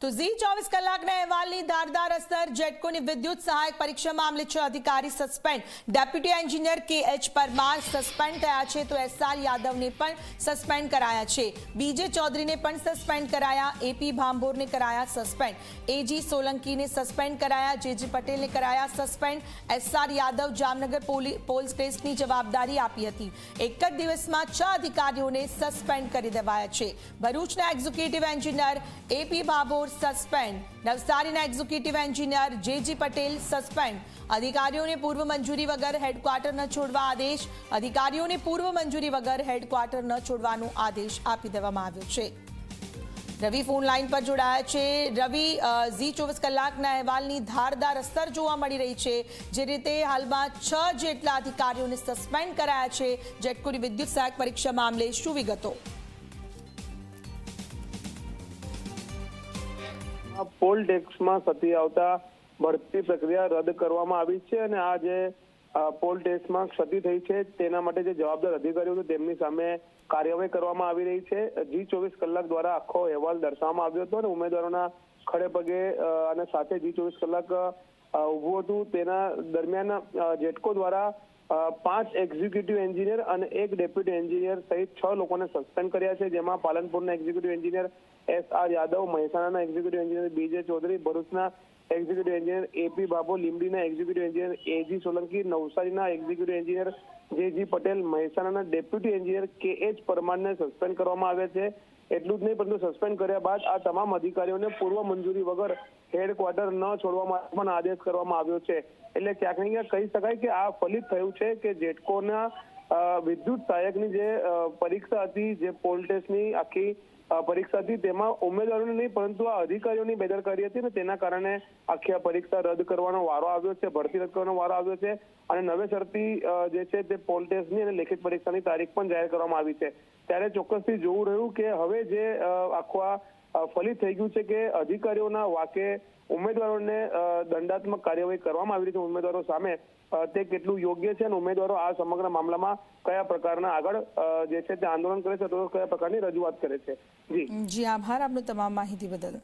તો ઝી ચોવીસ કલાકના અહેવાલની ધારદાર અસર જેટકોની વિદ્યુત સહાયક પરીક્ષા મામલે છ અધિકારી suspend. Deputy engineer K H Parmar suspend થયા છે તો એસઆર યાદવને પણ સસ્પેન્ડ કરાયા છે. બીજે ચૌધરીને પણ સસ્પેન્ડ કરાયા. એપી ભાંભોરને કરાયા સસ્પેન્ડ. એજી સોલંકીને સસ્પેન્ડ કરાયા. જેજી પટેલને કરાયા સસ્પેન્ડ. એસઆર યાદવ જામનગર પોલી- પોલીસ ટેસ્ટની જવાબદારી આપી હતી. એક જ દિવસમાં છ અધિકારીઓને સસ્પેન્ડ કરી દેવાયા છે. ભરૂચના executive engineer AP Bhabhor suspend નવસારીના executive engineer JG Patel suspend અધિકારીઓને પૂર્વ મંજૂરી વગર હેડક્વાર્ટર ન છોડવા આદેશ અધિકારીઓને પૂર્વ મંજૂરી વગર હેડક્વાર્ટર ન છોડવાનો આદેશ આપી દેવામાં આવ્યો છે રવિ ફોન લાઈન પર જોડાયા છે। રવિ ઝી ચોવીસ કલાકના અહેવાલની ધારદાર અસર જોવા મળી રહી છે, જે રીતે હાલમાં છ જેટલા અધિકારીઓને સસ્પેન્ડ કરાયા છે જેટકોની વિદ્યુત સહાયક પરીક્ષા મામલે શું વિગતો? પોલ ટેક્સમાં થતી આવતા ભરતી પ્રક્રિયા રદ કરવામાં આવી છે અને આ જે પોલ ટેક્સમાં ક્ષતિ થઈ છે તેના માટે જે જવાબદાર અધિકારીઓ છે તેમની સામે કાર્યવાહી કરવામાં આવી રહી છે. જી ચોવીસ કલાક દ્વારા આખો અહેવાલ દર્શાવવામાં આવ્યો હતો અને ઉમેદવારોના ખડે પગે અને સાથે જી ચોવીસ કલાક ઉભું હતું. તેના દરમિયાન જેટકો દ્વારા પાંચ એક્ઝિક્યુટિવ એન્જિનિયર અને એક ડેપ્યુટી એન્જિનિયર સહિત છ લોકોને સસ્પેન્ડ કર્યા છે, જેમાં પાલનપુરના executive engineer S R Yadav, મહેસાણાના એક્ઝિક્યુટિવ એન્જિનિયર બીજે ચૌધરી, ભરૂચના executive engineer A P Babo લીંબડીના executive engineer A G Solanki નવસારીના એક્ઝિક્યુટિવ એન્જિનિયર જેજી પટેલ મહેસાણાના ડેપ્યુટી એન્જિનિયર કે એચ પરમારને સસ્પેન્ડ કરવામાં આવ્યા છે. એટલું જ નહીં, પરંતુ સસ્પેન્ડ કર્યા બાદ આ તમામ અધિકારીઓને પૂર્વ મંજૂરી વગર હેડક્વાર્ટર ન છોડવા પણ આદેશ કરવામાં આવ્યો છે. એટલે ક્યાંક ક્યાંક કહી શકાય કે આ ફલિત થયું છે કે જેટકોના વિદ્યુત સહાયકની જે પરીક્ષા હતી, જે પોલ ટેસ્ટની આખી પરીક્ષા હતી, તેમાં ઉમેદવારોની નહીં, પરંતુ આ અધિકારીઓની બેદરકારી હતી ને તેના કારણે આખી આ પરીક્ષા રદ કરવાનો વારો આવ્યો છે, ભરતી રદ કરવાનો વારો આવ્યો છે અને નવેસરથી જે છે તે પોલ ટેસ્ટની અને લેખિત પરીક્ષાની તારીખ પણ જાહેર કરવામાં આવી છે. ત્યારે ચોક્કસથી જોવું રહ્યું કે હવે જે આખો ફલિત થઈ ગયું છે કે અધિકારીઓના વાકે ઉમેદવારોને દંડાત્મક કાર્યવાહી કરવામાં આવી રહી છે. ઉમેદવારો સામે તે કેટલું યોગ્ય છે અને ઉમેદવારો આ સમગ્ર મામલામાં કયા પ્રકારના આગળ જે છે તે આંદોલન કરે છે, તો કયા પ્રકારની રજૂઆત કરે છે? જી. જી, આભાર આપનો તમામ માહિતી બદલ.